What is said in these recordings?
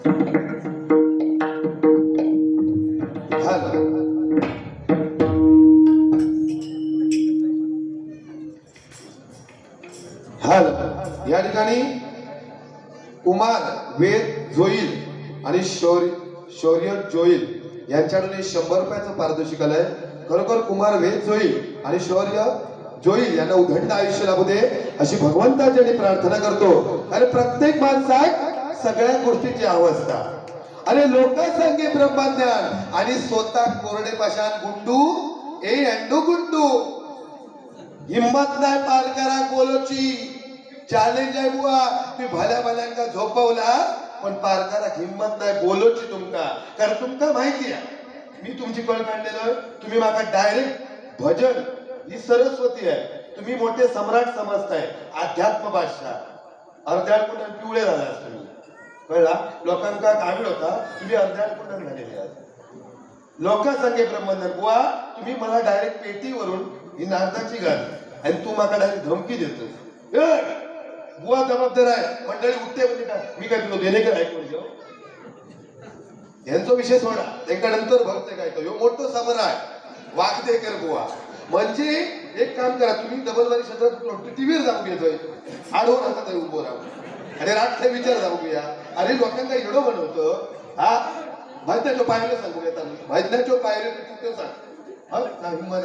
हल. या ठिकाणी कुमार वेद जोईल आणि शौर्य शौर्य जोईल यांच्याकडून शंभर रुपयाचं पारितोषिक आलंय खरोखर कुमार वेद जोईल आणि शौर्य जोईल यांना उघडणं आयुष्य लाभू दे अशी भगवंताची प्रार्थना करतो. अरे प्रत्येक माणसाक सगळ्या गोष्टीची अवस्था. अरे लोकसंख्ये ब्रह्मज्ञान आणि स्वतः कोरडे पाषाण गुंडू ए अंडू गुंडू. हिंमत नाही पार करा कोलोची चॅलेंज आहे बुवा. तुम्ही भल्या भल्यांका झोपवला पण पार करा हिंमत नाही बोलोची तुमका. कारण तुमका माहिती आहे. मी तुमची कळ मांडलेलो तुम्ही माका डायरेक्ट भजन ही सरस्वती आहे. तुम्ही मोठे सम्राट समजताय. अध्यात्म भाषा अर्ध्याळ पिवळे झाला तुम्ही कळला? लोकांका गावीड होता. तुम्ही अर्ध्याळ कुंडन झालेले आहात सांगे प्रमाण बुवा तुम्ही मला डायरेक्ट पेटीवरून ही नारदाची घाल आणि तू मला डायरेक्ट धमकी देतोस. बुवा जबाबदार आहे. मंडळी उठते म्हणजे काय? मी काय तुला देणे ऐकून घेऊ? यांचा विषय सोडा. त्यांच्यानंतर भरते काय तो. ह्यो मोठं समर आहे. वागदेकर बुवा. म्हणजे एक काम करा तुम्ही डबलवारी क्षेत्रात टीव्हीवर जाऊन घेतोय. आडवून आता तरी उभं राहू अरे राष्ट्र विचार जाऊ अरे लोकांना एवढं बनवतो हा? भजनाच्या पायाला सांगू घेता भजनाच्या पायाला तू सांग. हं? सांग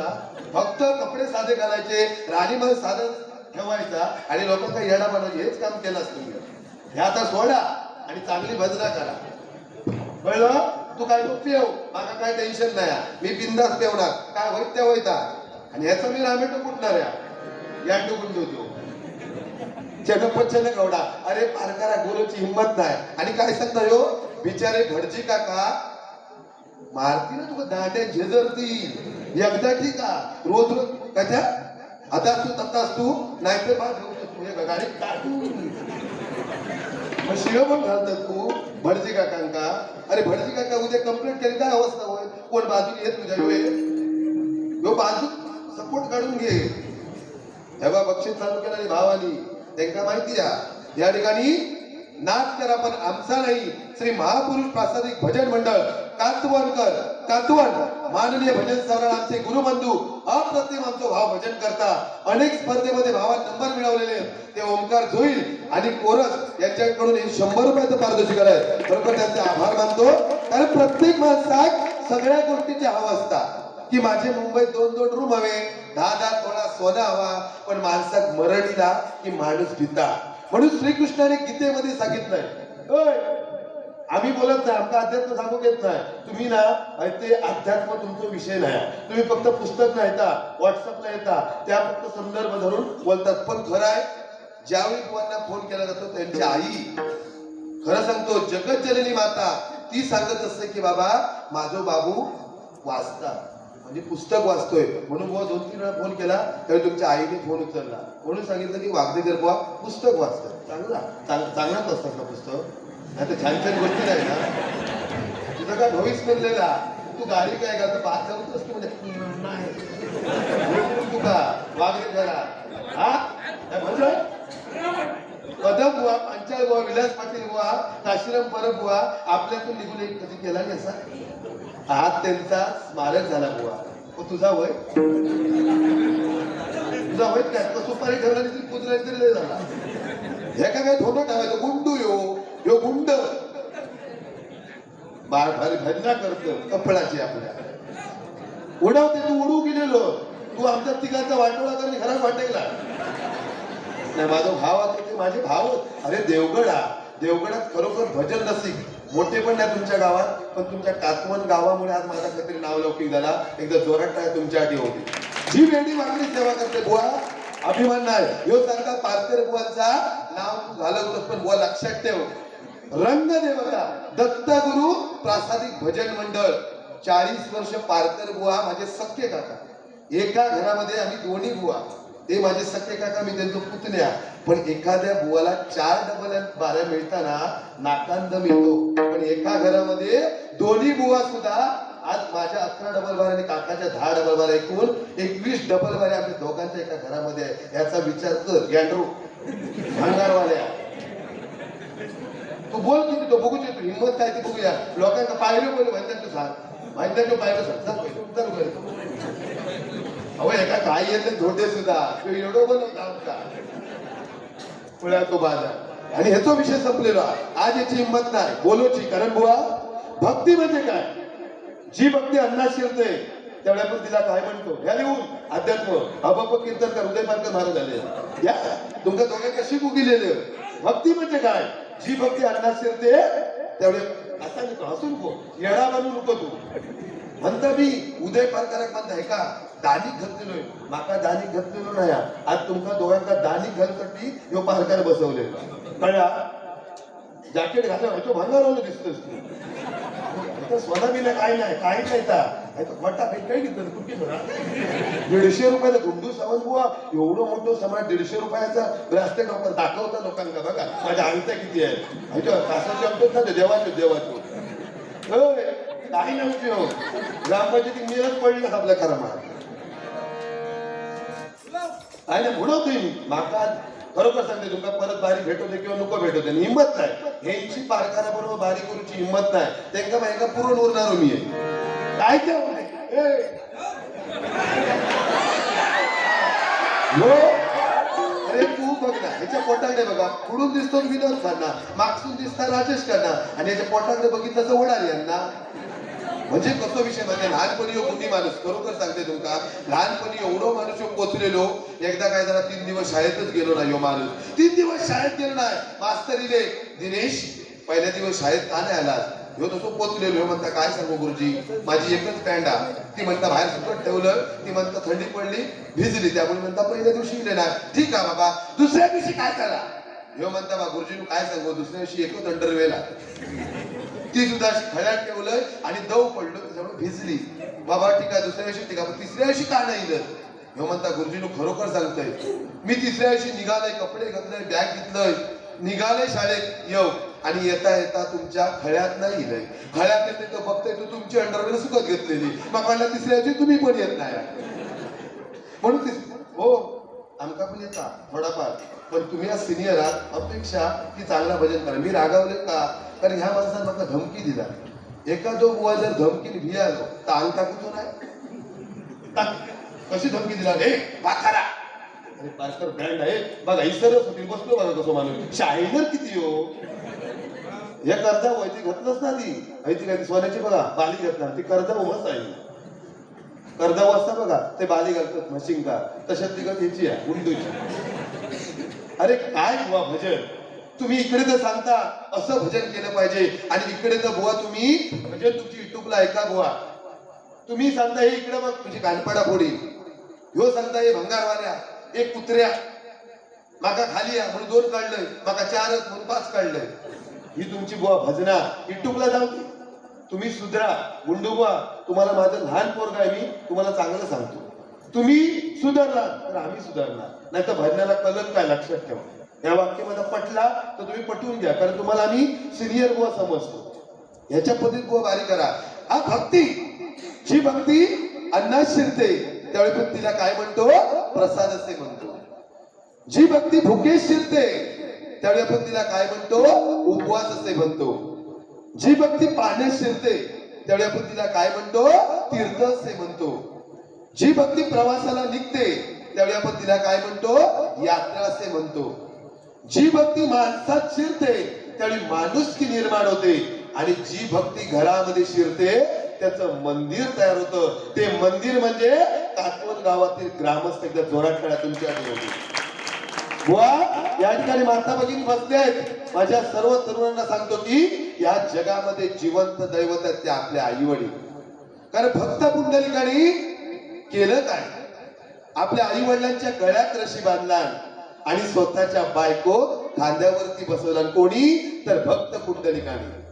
फक्त कपडे साधे घालायचे राणीमान साधं ठेवायचा आणि लोकांना येडा बनवायचे हेच काम केलं तुम्ही हे आता सोडा आणि चांगली भजना करा. कळलं? तू काय तू पेव माझा काय टेन्शन नाही. मी बिंदास पेवणार. काय होईत त्या होईता. आणि याचं मी रामेटो कुठणार या टुकून देतो चनपच्चन गौडा अरे पारकारा गुरुची हिंमत नाही. आणि काय सांगता यो? बिचारे भटजी काका मारती ना तुका दाट्या झेजरती एकदा ठीक का रोज रोज कशा आता तू ततास तू नाहीतर बा घेऊन ये तू गाडी मग शिव पण घालतात तू भटजी काकांका. अरे भटजी काका उद्या कंप्लेंट केली काय अवस्था होय कोण बाजू येत तुझ्या यो यो बाजू सपोर्ट काढून घे. हे बा बक्षीस चालू केला भावानी. त्यांना माहिती आहे या ठिकाणी नाच करा पण आमचा नाही श्री महापुरुष प्रासादिक भजन मंडळ कातवणकर कातवण माननीय भजन सवरण आमचे गुरुबंधू अप्रतिम आमचं भाव भजन करता. अनेक स्पर्धेमध्ये भावात नंबर मिळवलेले. ते ओमकार जोईल आणि कोरस यांच्याकडून हे शंभर रुपयाचं पारितोषिक आहे बरोबर त्यांचे आभार मानतो. कारण प्रत्येक माणसात सगळ्या गोष्टीचे हवं असतात. की माझे मुंबईत दोन दोन रूम हवे. दहा दहा थोडा सोना हवा पण माणसात मरडीला की माणूस भिता. म्हणून श्रीकृष्णाने गीतेमध्ये सांगितलंय आम्ही बोलत नाही आमचा अध्यात्म सांगू घेत नाही. तुम्ही ना ते अध्यात्म तुमचा विषय नाही. तुम्ही फक्त पुस्तक नाही येता व्हॉट्सअपला येता. त्या फक्त संदर्भ धरून बोलतात. पण खरं आहे ज्यावेळी बुवांना फोन केला जातो त्यांची आई खरं सांगतो जगत जननी माता ती सांगत असते की बाबा माझो बाबू वाचता म्हणजे पुस्तक वाचतोय. म्हणून बुवा दोन तीन वेळा फोन केला तर तुमच्या आईने फोन उचलला. म्हणून सांगितलं की वागदेकर बुवा पुस्तक वाचतं चांगला चांग- चांगलाच असतात ना पुस्तक. नाही तर छान छान गोष्टी नाही ना तुझं काय भविष्य बनलेला? तू गाडी काय का पाच जाऊच असतो म्हणजे नाही. तू का? वागदेकरा हा? काय म्हणलं कदम बुवा पंचाळ बुवा विलास पाटील बुवा काशीराम परब बुवा आपल्यातून निघून एक कधी केला नाही असा? हा त्यांचा स्मारक झाला बुवा. तो तुझा वय? तुझा वय काय? तो सुपारी ठेवला तरी कुत्रा तरी लय झाला. हे काय काय थोडं ठेवायचं? गुंडू यो. यो गुंड. बाळ भारी भजना करतो. कपडाची आपल्या. उडवते तू उडू गेलेलो. तू आमच्या तिघाचा वाटोळा करून घरात वाटायला नाही माझा भाव आता ते माझे भाव अरे देवगड हा देवगडात खरोखर भजन रसिक मोठे पण नाही तुमच्या गावात पण तुमच्या कातवन गावामुळे आज माझा काहीतरी नाव लौकिक झाला. एकदा जोरात टाळ्या तुमच्या आधी होती जी वेडी मागणी सेवा करते बुवा अभिमान नाही. ह्यो सारखा पारकर बुवांचा नाव तू पण बुवा लक्षात ठेव. रंगदेवता दत्तगुरु प्रासादिक भजन मंडळ. चाळीस वर्ष पारकर बुवा माझे सख्य काका. एका घरामध्ये आम्ही दोन्ही बुवा. ते माझे सख्खे काका मी त्यांचं पुतण्या. पण एखाद्या बुवाला चार डबल बाऱ्या मिळताना नाकांदम येतो. पण एका घरामध्ये दोन्ही बुवा सुद्धा आज माझ्या अकरा डबल बार आणि काकाच्या दहा डबल बार ऐकून एकवीस डबल बाऱ्या आपल्या दोघांच्या एका घरामध्ये आहे. याचा विचार कर गॅन्ड्रो. भंगारवाल्या तू बोल किती तो बघूच तू हिंमत काय ती बघूया. लोकांना पाहिलं पण म्हणतात तू सांग. म्हणतात पाहिलं सांग. सांग चल अहो एका काय येते धोटे सुद्धा. तो एवढं बनवता होता पुण्या तो बाजार. आणि ह्याचा विषय संपलेला. आज याची हिंमत नाही. बोलोची कारण बुवा भक्ती म्हणजे काय? जी भक्ती अन्ना शिरते त्यावेळेला आपण तिला काय म्हणतो. ह्या लिहून अध्यात्म. अबाप कीर्तनकर उदय पारकर महाराज झाले या तुमच्या दोघे कशी गुगिलेले भक्ती म्हणजे काय? जी भक्ती अन्नात शिरते त्यावेळेस असा नको हसू नको येडा बनू नको तू. म्हणता मी उदय पारकराक म्हणताय का दानिक घातलेलोय माका दानिक घातलेलो नाही हा. आज तुमका दोघांका दानिक घालसाठी ह्यो पालकार बसवलेला कळ्या जॅकेट घातला ह्याचो भांगारवलं दिसतोस तू. आता स्वतः बिना काय नाही काही नाही ता. वाटा काही काही घेतलं कुठे दीडशे रुपयाला गुंडू सावंत बुवा. एवढं मोठं समाज दीडशे रुपयाचा रस्ते वापर दाखवता लोकांना बघा. माझ्या अंगठ्या किती आहे? ह्याच्या तासाचे अंक ना देवाचे देवाचे. होय, काही नव्हते हो. उपयोग ग्रामपंचायती मिळत पडली का आपल्या खरं आणि म्हणून तुम्ही म्हणतोय माका खरोखर सांगते तुमका परत बारी भेटवते किंवा नको भेटवते हिंमत नाही. ह्यांची पारकारा बरोबर बारी करूची हिंमत नाही. त्यांना माहिती पुरण उरणार मी. काय ते अरे तू बघ ना ह्याच्या पोटाकडे बघा पुढून दिसतो विनोद खन्ना मागसून दिसता राजेश खन्ना आणि याच्या पोटाकडे बघितलं तर ओढाल यांना. म्हणजे कसं विषय म्हणजे लहानपणी ह्यो माणूस खरोखर सांगते तुमका लहानपणी हो एवढं माणूस हो पोचलेलो एकदा काय झाला तीन दिवस शाळेतच गेलो ना यो हो माणूस. तीन दिवस शाळेत गेलो नाही. मास्तर इले दिनेश पहिल्या दिवस शाळेत का नाही आला? ह्यो तसं पोचलेलो ह्यो म्हणता काय सांगू गुरुजी? माझी एकच पॅन्ट आहे ती म्हणता बाहेर सुकत ठेवलं. ती म्हणता थंडी पडली भिजली. त्यामुळे म्हणता पहिल्या दिवशी इले ना. ठीक आहे बाबा. दुसऱ्या दिवशी काय करा ह्यो म्हणता बा गुरुजी काय सांगू? दुसऱ्या दिवशी एकच अंडरवेला ती सुद्धा अशी खड्यात ठेवलंय आणि दव पडलं त्याच्यामुळे भिजली. बाबा ठीक आहे दुसऱ्या दिवशी ठीक आहे तिसऱ्या दिवशी का नाही इलं ह्यो म्हणता गुरुजीनु खरोखर सांगतोय. मी तिसऱ्या दिवशी निघालोय कपडे घातलंय बॅग घेतलंय. निघाले शाळेत येऊ. आणि येता येता तुमच्या खळ्यात नाही इलंय खळ्यात येते तर बघतोय तू तुमची अंडरवेअर सुकत घेतलेली. मग म्हणलं तिसऱ्या दिवशी तुम्ही पण येत नाही. म्हणून तिस हो आमका पण येता थोडाफार. पण तुम्ही आज सिनियर आहात अपेक्षा की चांगला भजन करा. मी रागावले का? कारण ह्या माणसाने मला धमकी दिला. एखादो बुवा जर धमकी भियालो तर अंग टाकतो नाही कशी धमकी दिला? रे पाखारा अरे पार्कर ब्रँड आहे. बघा इसरच होती बसलो बघा कसं माणूस. शायनर किती हो? या कर्जा वैती घातलंच ना ती. ऐती काय ती सोन्याची बघा बाली घातणार. ती कर्जा उमस आहे. कर्जा वाजता बघा. ते बाली घालतात म्हशिंका तशात ती गत ह्याची आहे उंडूची अरे काय बुवा भजन? तुम्ही इकडे तर सांगता असं भजन केलं पाहिजे. आणि इकडे तर बुवा तुम्ही भजन तुमची युट्यूबला ऐका बुवा. तुम्ही सांगता हे इकडे मग तुझी कानपाडा फोडी. ह्यो सांगता हे भंगारवाल्या एक कुत्र्या. माका खाली या म्हणून दोन काढलंय. माका चार म्हणून पाच काढलंय. ही तुमची बुवा भजना. युट्यूबला जाऊ तुम्ही सुधरा. गुंडुबा तुम्हाला माझं लहान पोरगा आहे मी तुम्हाला चांगलं सांगतो. तुम्ही सुधारला तर आम्ही सुधारणार. नाही तर भजनाला कलर काय लक्षात ठेवा. या वाक्य मला पटला तर तुम्ही पटवून घ्या कारण तुम्हाला आम्ही सिनियर गोवा समजतो. ह्याच्या पद्धतीत गोवा बारी करा. हा भक्ती. जी भक्ती अन्नात शिरते त्यावेळी पण तिला काय म्हणतो? प्रसाद असे म्हणतो. जी भक्ती भुकेश शिरते त्यावेळी आपण तिला काय म्हणतो? उपवास असे म्हणतो. जी भक्ती पाण्यात शिरते त्यावेळी आपण तिला काय म्हणतो? तीर्थ असे म्हणतो. जी भक्ती प्रवासाला निघते त्यावेळी आपण तिला काय म्हणतो? यात्रा असे म्हणतो. जी भक्ती माणसात शिरते त्यावेळी माणुसकी निर्माण होते. आणि जी भक्ती घरामध्ये शिरते त्याचं मंदिर तयार होतं. ते मंदिर म्हणजे कातवन गावातील ग्रामस्थ एकदा जोरात खेळा तुमच्या बुवा या ठिकाणी माता भगिनी बसले आहेत. माझ्या सर्व तरुणांना सांगतो की या जगामध्ये जिवंत दैवत आहेत ते आपले आई वडील कारण भक्त पुंडलिकाने केलं काय? आपल्या आई वडिलांच्या गळ्यात रशी बांधला. आणि स्वतःच्या बायको खांद्यावरती बसवला कोणी? तर भक्त कुंडलिकाने.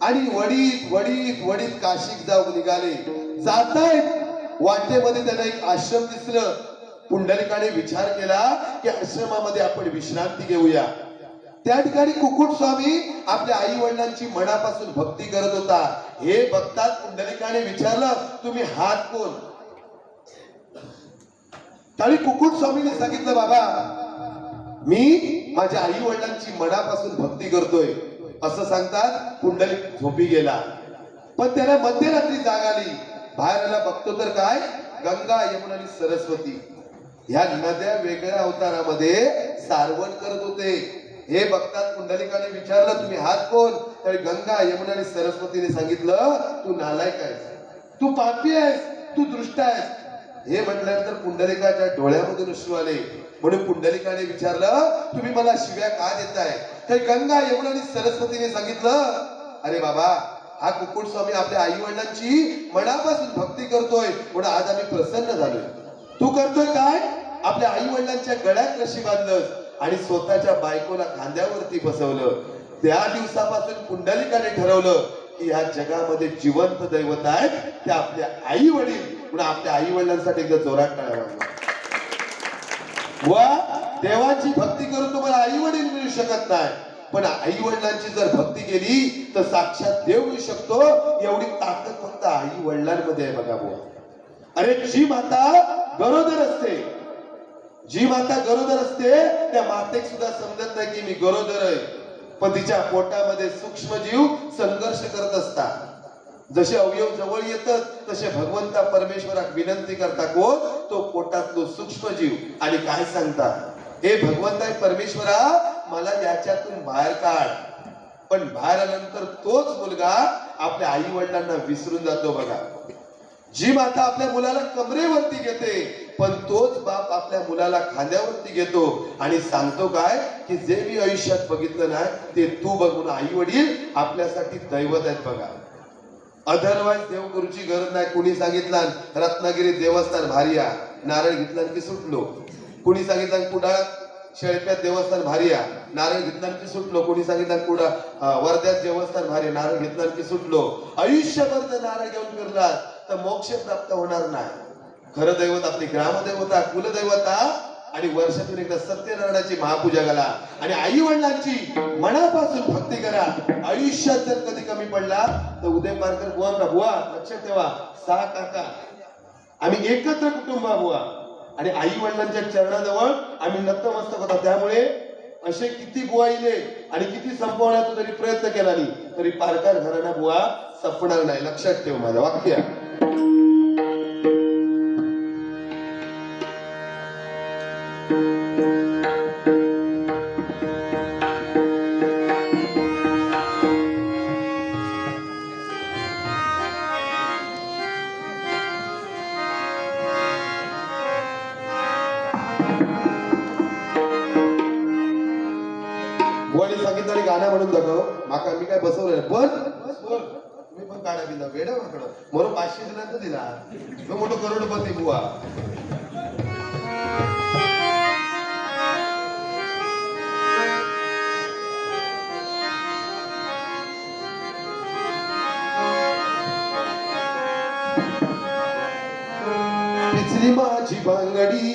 आणि वडीत वडीत वडीत काशीक जाऊ निघाले. जातायत वाटेमध्ये त्यांना एक आश्रम दिसलं. पुंडलिकाने विचार केला की आश्रमामध्ये आपण विश्रांती घेऊया. त्या ठिकाणी कुकुट स्वामी आपल्या आई वडिलांची मनापासून भक्ती करत होता. हे बघताच पुंडलिकाने विचारलं तुम्ही हात कोण? त्यावेळी कुकुट स्वामीने सांगितलं बाबा मी माझ्या आई वडिलांची मनापासून भक्ती करतोय. असं सांगतात कुंडलिक झोपी गेला. पण त्याला मध्यरात्री जाग आली. बाहेर आला बघतो तर काय? गंगा यमुना आणि सरस्वती. ह्या नद्या वेगळ्या अवतारामध्ये सारवण करत होते. हे बघतात कुंडलिकाने विचारलं तुम्ही हात कोण? तर गंगा यमुना आणि सरस्वतीने सांगितलं तू नालायक आहेस. तू पापी आहेस. तू दृष्ट आहेस. हे म्हटल्यानंतर कुंडलिकाच्या डोळ्यामधून अश्रू आले. म्हणून पुंडलिकाने विचारलं तुम्ही मला शिव्या का देताय? तर गंगा यमुना आणि सरस्वतीने सांगितलं अरे बाबा हा कुकुट स्वामी आपल्या आई वडिलांची मनापासून भक्ती करतोय म्हणून आज आम्ही प्रसन्न झालोय. तू करतोय काय? आपल्या आई वडिलांच्या गळ्यात कशी बांधलंस आणि स्वतःच्या बायकोला खांद्यावरती बसवलं. त्या दिवसापासून पुंडलिकाने ठरवलं की ह्या जगामध्ये जिवंत दैवत आहेत ते आपल्या आई वडील म्हणून आपल्या आई वडिलांसाठी एकदा जोरात टाळावा. व देवाची भक्ती करून तुम्हाला आई वडील मिळू शकत नाही. पण आई वडिलांची जर भक्ती केली तर साक्षात देव मिळू शकतो. एवढी ताकद फक्त आई वडिलांमध्ये आहे बघा बुवा. अरे जी माता गरोदर असते जी माता गरोदर असते त्या मातेक सुद्धा समजत नाही की मी गरोदर आहे. पण तिच्या पोटामध्ये सूक्ष्मजीव संघर्ष करत असतात. जसे अवयव जवळ येतात तसे भगवंता परमेश्वराक विनंती करता कोण? तो पोटातलो सूक्ष्म जीव. आणि काय सांगता हे भगवंता परमेश्वरा मला याच्यातून बाहेर काढ. पण बाहेर आल्यानंतर तोच मुलगा आपल्या आई वडिलांना विसरून जातो बघा. जी माता आपल्या मुलाला कमरेवरती घेते पण तोच बाप आपल्या मुलाला खांद्यावरती घेतो आणि सांगतो काय? की जे मी आयुष्यात बघितलं नाही ते तू बघून आई वडील आपल्यासाठी दैवत आहेत बघा. अदरवाईज देवगुरुची गरज नाही. कुणी सांगितलं रत्नागिरी देवस्थान भारी आ नारळ घेतला की सुटलो. कुणी सांगितलं कुडाळात शेळप्यात देवस्थान भारी आ नारळ घेतला की सुटलो. कुणी सांगितलं कुठं वर्ध्यात देवस्थान भारी नारळ घेतला की सुटलो. आयुष्यभर जर नारळ घेऊन फिरलात तर मोक्ष प्राप्त होणार नाही. खरं दैवत आपली ग्रामदैवता कुलदैवता आणि वर्षातून एकदा सत्यनारायणाची महापूजा करा. आणि आई वडिलांची मनापासून भक्ती करा. आयुष्यात जर कधी कमी पडला तर उदय पारकर बुवा का बुवा लक्षात ठेवा. सहा काका आम्ही एकत्र कुटुंब बुवा. आणि आई वडिलांच्या चरणाजवळ आम्ही नतमस्तक होता. त्यामुळे असे किती बुवा इले आणि किती संपवण्याचा जरी प्रयत्न केला नाही तरी पारकर घराणा बुवा सपणार नाही. लक्षात ठेव माझ्या वाक्य. बसवलं पण मी पण काढा दिला. वेडा माकड म्हणून पाचशे दिला तर दिला. तो मोठं करोडपती बुवा. पिचली माझी बांगडी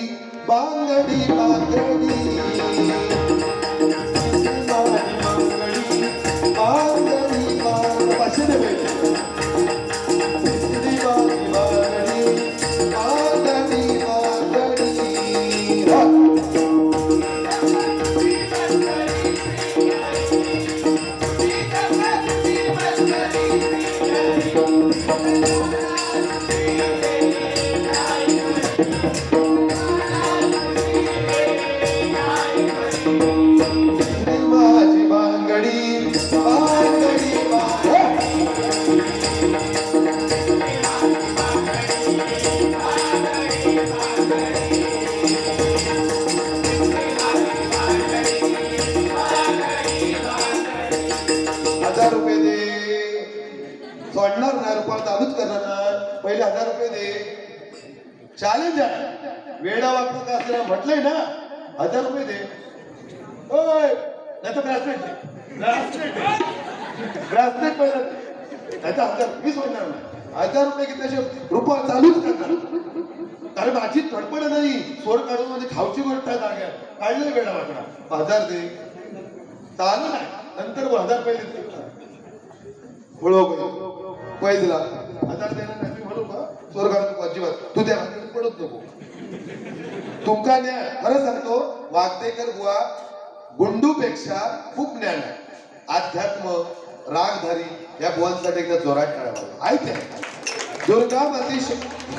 बांगडी बांगडी. चॅलेंज आहे वेडा वापरू का असं म्हटलंय ना हजार रुपये दे ओय नाही तर ब्रासलेट दे ब्रासलेट ब्रासलेट पहिलं त्याचा हजार वीस होणार नाही हजार रुपये घेतल्याशिवाय रुपया चालूच करणार कारण माझी तडपड नाही स्वर काढून म्हणजे खाऊची गोष्ट आहे जाग्यात काढलंय वेडा वाकडा हजार दे चालू नाही नंतर हजार पहिले दे. वळव पै- पै दिला हजार देणार नाही मी म्हणू अजिबात. तू त्या भानगडीत पडत नको. तुमका ज्ञान खरं सांगतो वागदेकर बुवा गुंडूपेक्षा खूप ज्ञान आहे. अध्यात्म रागधारी या बुवांसाठी एकदा जोरात टाळावा आहे ते. दुर्गा माती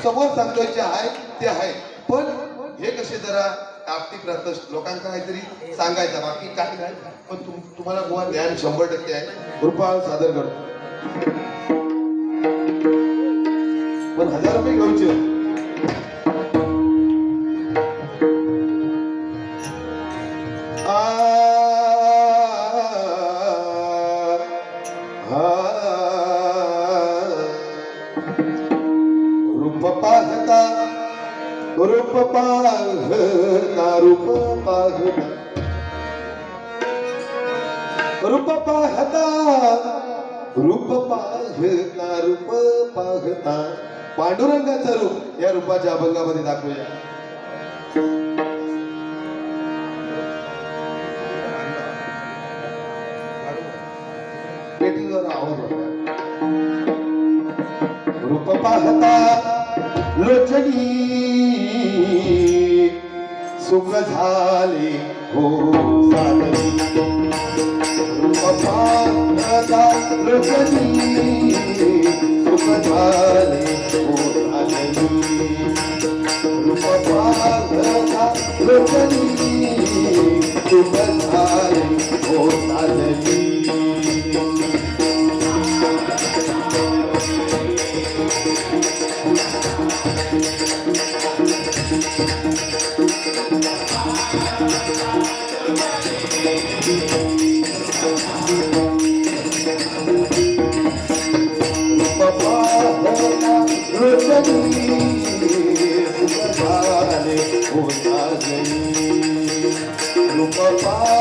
समोर सांगतोय जे आहे ते आहे. पण हे कसे जरा आर्थिक राहत लोकांना काहीतरी सांगायचं बाकी काही नाही. पण तुम तुम्हाला बुवा ज्ञान शंभर टक्के आहे. कृपा सादर करतो. पण हजार रुपये घेऊचे रूप पाहता रूप पाहता रूप पाहता रूप पाहता रूप पाहता रूप पाहता पांडुरंगाचं रूप या रूपाच्या अभंगामध्ये दाखवूया. रूप पाहता लोचनी सुख झाले हो साधनी. रूप पाहता लोचनी सुख झाले हो साधनी रूप पाहता लोचनी Bye.